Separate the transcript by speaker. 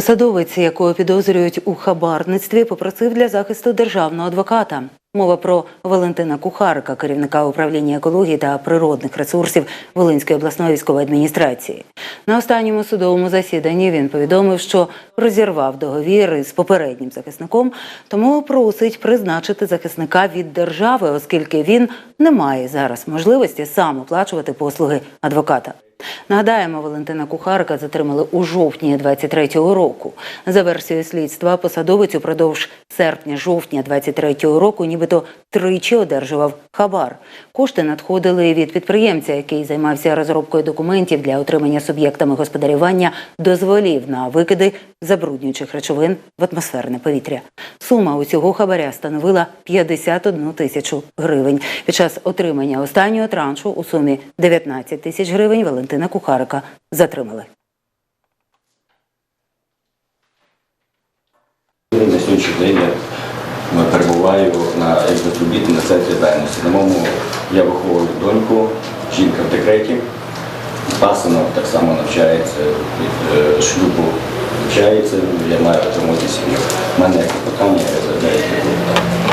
Speaker 1: Посадовець, якого підозрюють у хабарництві, попросив для захисту державного адвоката. Мова про Валентина Кухарика, керівника управління екології та природних ресурсів Волинської обласної військової адміністрації. На останньому судовому засіданні він повідомив, що розірвав договір із попереднім захисником, тому просить призначити захисника від держави, оскільки він не має зараз можливості сам оплачувати послуги адвоката. Нагадаємо, Валентина Кухарка затримали у жовтні 23-го року. За версією слідства, посадовець упродовж серпня-жовтня 23-го року нібито тричі одержував хабар. Кошти надходили від підприємця, який займався розробкою документів для отримання суб'єктами господарювання дозволів на викиди забруднюючих речовин в атмосферне повітря. Сума усього хабаря становила 51 тисячу гривень. Під час отримання останнього траншу у сумі 19 тисяч гривень Валентина Кухарика затримали.
Speaker 2: На сьогоднішній день я перебуваю на екзотробіті на центрі дайності. На моєму я виховую доньку, жінка в декреті. Пасинок так само навчається від е, шлюбу, навчається, я маю отримати сім'ю. У мене як питання, я заявляю.